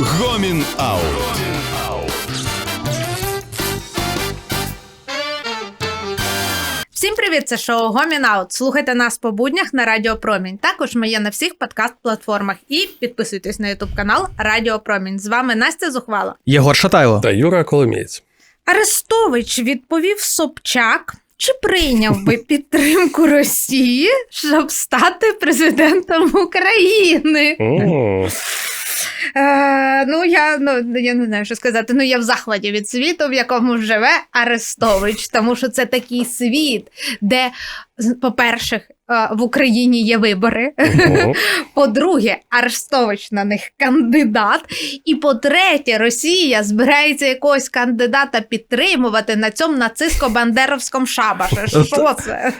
Гомін Аут. Всім привіт! Це шоу Гомін Аут. Слухайте нас по буднях на Радіо Промінь. Також ми є на всіх подкаст-платформах. І підписуйтесь на Ютуб канал Радіо Промінь. З вами Настя Зухвала. Єгор Шатайло. Та Юра Коломієць. Арестович відповів Собчак. Чи прийняв би підтримку Росії, щоб стати президентом України? О, Е, ну я ну я не знаю, що сказати. Ну я в захваті від світу, в якому живе Арестович, тому що це такий світ, де, по-перше, е, в Україні є вибори. По-друге, Арестович на них кандидат. І по-третє, Росія збирається якогось кандидата підтримувати на цьому нацистсько-бандеровському шабаші. Що це?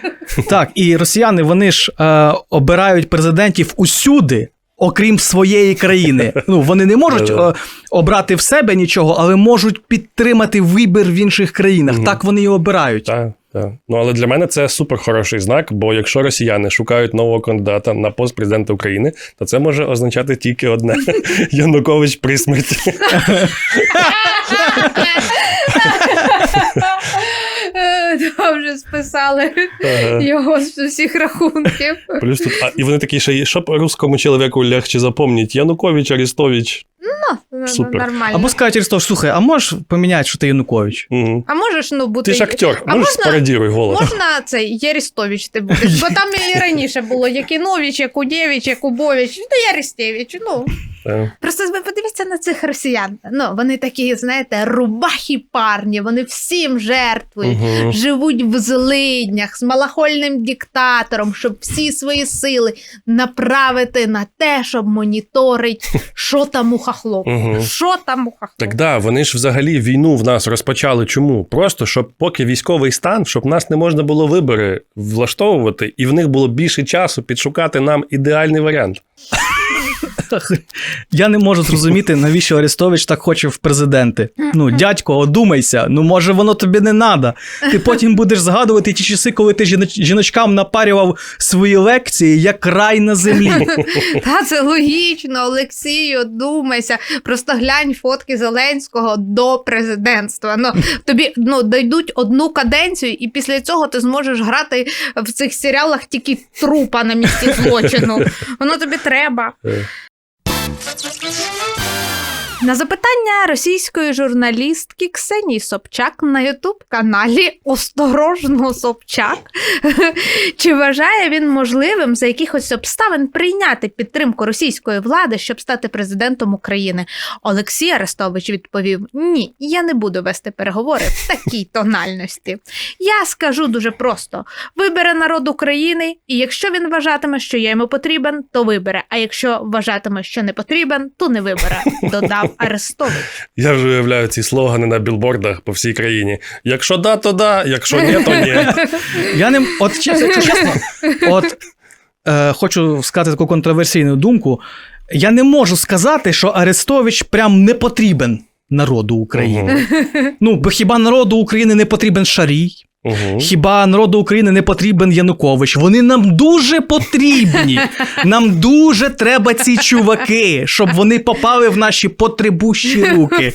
Так, і росіяни вони ж е, обирають президентів усюди. Окрім своєї країни, ну вони не можуть е, обрати в себе нічого, але можуть підтримати вибір в інших країнах. Мгм. Так вони і обирають. Так, так. Ну але для мене це супер хороший знак, бо якщо росіяни шукають нового кандидата на пост президента України, то це може означати тільки одне: Янукович при смерті. Списали Ага. його з усіх рахунків. Плюс тут, а, і вони такі ще є, щоб русскому чоловіку легче запомнити, Янукович, Арестович. Ну, Супер. Нормально. Або скажуть, Арестович, слухай, а можеш поміняти, що ти Янукович? Угу. А можеш ну бути. Ти ж актер, А можеш спародіруй голос. Можна цей Єрістович ти будеш, бо там і раніше було Якінович, Якудєвич, Якубович, ну Ярістєвич. Ну просто ви подивіться на цих росіян. Ну вони такі, знаєте, рубахі парні, вони всім жертвують. Мгм. Живуть в злиднях з малахольним диктатором, щоб всі свої сили направити на те, щоб моніторить, що там у хахлопу. Угу. Що там у хахло? Так да, вони ж взагалі війну в нас розпочали. Чому? Просто щоб поки військовий стан, щоб нас не можна було вибори влаштовувати, і в них було більше часу підшукати нам ідеальний варіант. Я не можу зрозуміти, навіщо Арестович так хоче в президенти. Ну, дядько, одумайся, ну може воно тобі не надо. Ти потім будеш згадувати ті часи, коли ти жіночкам напарював свої лекції як рай на землі. Та це логічно, Олексію, думайся. Просто глянь фотки Зеленського до президентства. Ну тобі ну дойдуть одну каденцію, і після цього ти зможеш грати в цих серіалах тільки трупа на місці злочину. Воно тобі треба. Thank you. На запитання російської журналістки Ксенії Собчак на Ютуб-каналі Осторожно Собчак. Чи вважає він можливим за якихось обставин прийняти підтримку російської влади, щоб стати президентом України? Олексій Арестович відповів: Ні, я не буду вести переговори в такій тональності. Я скажу дуже просто: вибере народ України, і якщо він вважатиме, що я йому потрібен, то вибере. А якщо вважатиме, що не потрібен, то не вибере. Додав Арестович. Я вже уявляю ці слогани на білбордах по всій країні. Якщо да, то да, якщо ні, то ні. Я не от чесно, чесно от е, хочу сказати таку контроверсійну думку. Я не можу сказати, що Арестович прям не потрібен народу України. Ну, бо хіба народу України не потрібен Шарій? Мгм. Хіба народу України не потрібен Янукович? Вони нам дуже потрібні. Нам дуже треба ці чуваки, щоб вони попали в наші потребущі руки.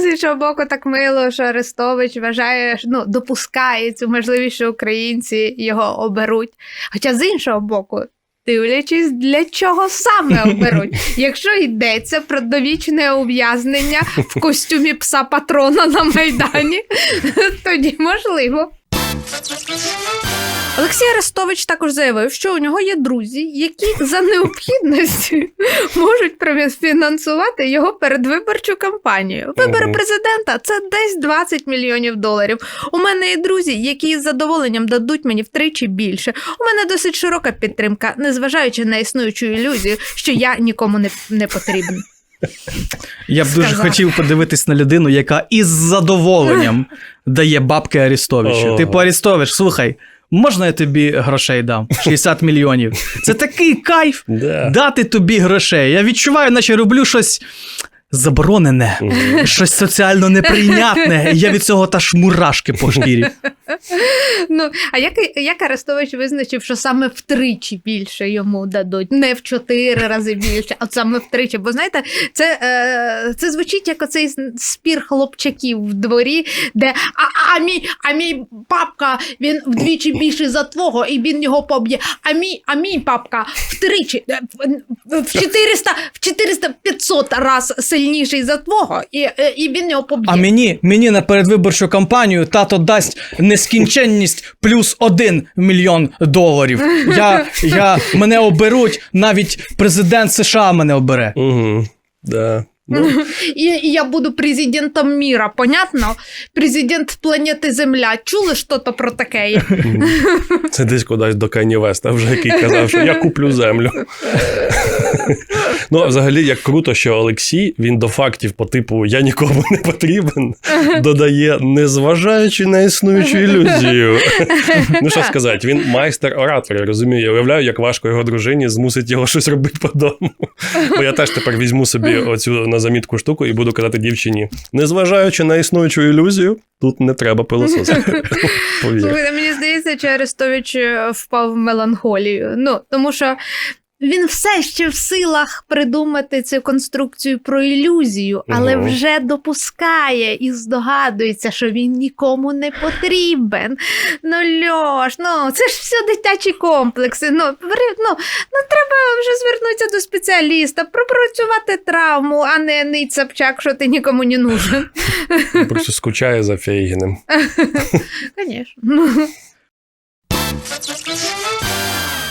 З іншого боку, так мило, що Арестович вважає, що, ну, допускає цю можливість, що українці його оберуть. Хоча з іншого боку. Дивлячись, для чого саме оберуть. Якщо йдеться про довічне ув'язнення в костюмі пса патрона на Майдані, тоді можливо. Олексій Арестович також заявив, що у нього є друзі, які за необхідності можуть профінансувати його передвиборчу кампанію. Вибори президента це десь 20 мільйонів доларів. У мене є друзі, які з задоволенням дадуть мені втричі більше. У мене досить широка підтримка, незважаючи на існуючу ілюзію, що я нікому не, не потрібен. Я б дуже Сказав. хотів подивитись на людину, яка із задоволенням дає бабки Арестовичу. О. Типу, Арестович, слухай, можна я тобі грошей дам? 60 мільйонів. Це такий кайф дати тобі грошей. Я відчуваю, наче роблю щось заборонене, Мгм. щось соціально неприйнятне. Я від цього та ж мурашки по шкірі. Ну, а як, як Арестович визначив, що саме втричі більше йому дадуть? Не в чотири рази більше, а саме втричі. Бо знаєте, це, е, це звучить як оцей спір хлопчаків в дворі, де а, а, мій, а мій папка він вдвічі більший за твого, і він його поб'є. А мій, а мій папка втричі, е, в- в 400, в 400 500 раз сильніший за твого, і, е, і він його поб'є. А мені, мені на передвиборчу кампанію тато дасть нескінченність плюс один мільйон доларів. Я, я, мене оберуть, навіть президент США мене обере. Угу. Да. Ну, я буду президентом міра, понятно? Президент планети Земля. Чули що то про таке? це десь кудись до Кані Веста, вже який казав, що я куплю землю. ну, а взагалі, як круто, що Олексій він до фактів по типу Я нікому не потрібен, додає, незважаючи на існуючу ілюзію. ну, що сказати, він майстер оратора, розумію. Я уявляю, як важко його дружині змусить його щось робити по дому. Бо я теж тепер візьму собі оцю на замітку штуку і буду казати дівчині: незважаючи на існуючу ілюзію, тут не треба пилососити. Мені здається, через Арестович впав в меланхолію. Ну, тому що він все ще в силах придумати цю конструкцію про ілюзію, але Мгм. вже допускає і здогадується, що він нікому не потрібен. Ну, Льош, ну це ж все дитячі комплекси. Ну, ну, ну треба вже звернутися до спеціаліста, пропрацювати травму, а не нить Собчак, що ти нікому не нужен. Просто скучає за Фейгіним. Звісно.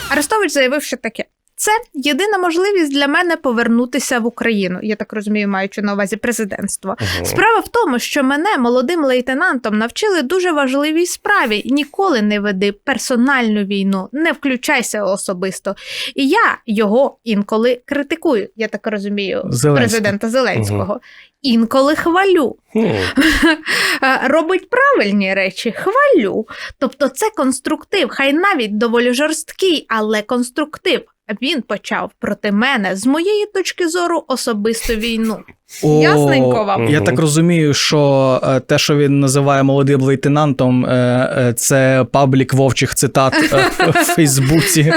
Арестович заявив, що таке. Це єдина можливість для мене повернутися в Україну. Я так розумію, маючи на увазі президентство. Ага. Справа в тому, що мене молодим лейтенантом навчили дуже важливій справі: ніколи не веди персональну війну, не включайся особисто. І я його інколи критикую. Я так розумію, Зеленський. президента Зеленського. Інколи хвалю. Е, робить правильні речі, хвалю. Тобто це конструктив, хай навіть доволі жорсткий, але конструктив. Він почав проти мене з моєї точки зору особисту війну. О, Ясненько вам? Я так розумію, що е, те, що він називає молодим лейтенантом, е, е, це паблік вовчих цитат в Фейсбуці.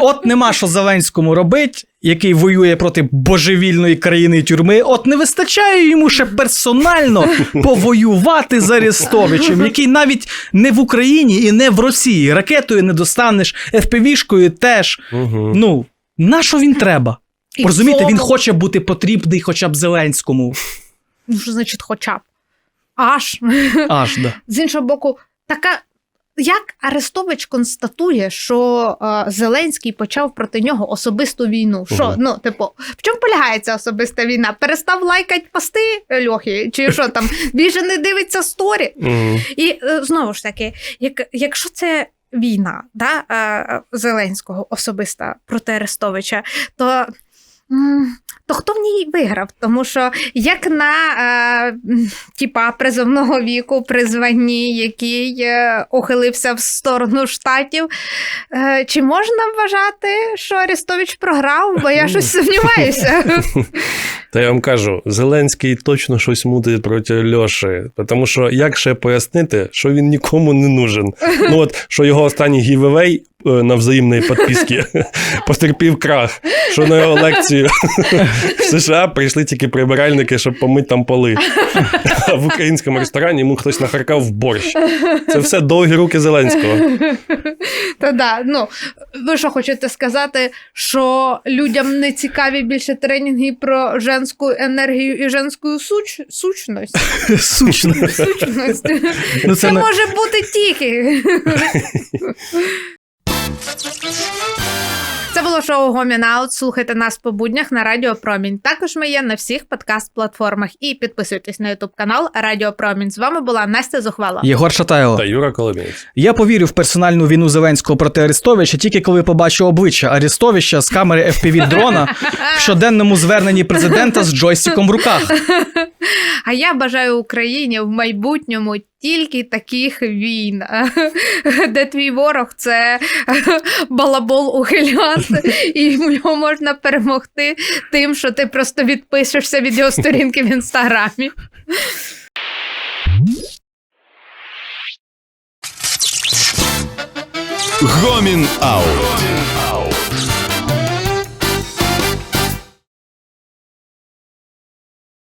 От нема що Зеленському робить, який воює проти божевільної країни тюрми. От не вистачає йому ще персонально повоювати з Арестовичем, який навіть не в Україні і не в Росії. Ракетою не достанеш, ФПВ-шкою теж. Ну, на що він треба? І Розумієте, він хоче бути потрібний хоча б Зеленському. Ну, що значить, хоча б. Аж. Аж да. З іншого боку, така. Як Арестович констатує, що е, Зеленський почав проти нього особисту війну? Що, Мгм. ну, типу, в чому полягає ця особиста війна? Перестав лайкати пости Льохи? Чи що там? Більше не дивиться сторі? Мгм. І е, знову ж таки, як, якщо це війна да, е, Зеленського особиста проти Арестовича, то. То хто в ній виграв? Тому що як на е, м, типа призовного віку при званні, який е, ухилився в сторону штатів, е, чи можна вважати, що Арестович програв? Бо я щось сумніваюся. Та я вам кажу, Зеленський точно щось мутить проти Льоші. Тому що як ще пояснити, що він нікому не нужен? Ну от що його останній гівевей на взаємної підписки потерпів крах, що на його лекцію в США прийшли тільки прибиральники, щоб помити там поли. А в українському ресторані йому хтось нахаркав в борщ. Це все довгі руки Зеленського. Та да, ну ви що хочете сказати, що людям не цікаві більше тренінги про женську енергію і женську суч... сущність? Сучно. Сущність. Ну, Це це не... може бути тільки. Це було шоу Гомін Аут. Слухайте нас по буднях на Радіо Промінь. Також ми є на всіх подкаст-платформах. І підписуйтесь на Ютуб канал Радіо Промінь. З вами була Настя Зухвала. Єгор Шатайло. Та Юра Коломієць. Я повірив в персональну війну Зеленського проти Арестовича тільки коли побачив обличчя Арестовича з камери fpv дрона в щоденному зверненні президента з джойстиком в руках. А я бажаю Україні в майбутньому стільки таких війн, де твій ворог це балабол ухилян, і його можна перемогти тим, що ти просто відпишешся від його сторінки в інстаграмі. Гомін Аут.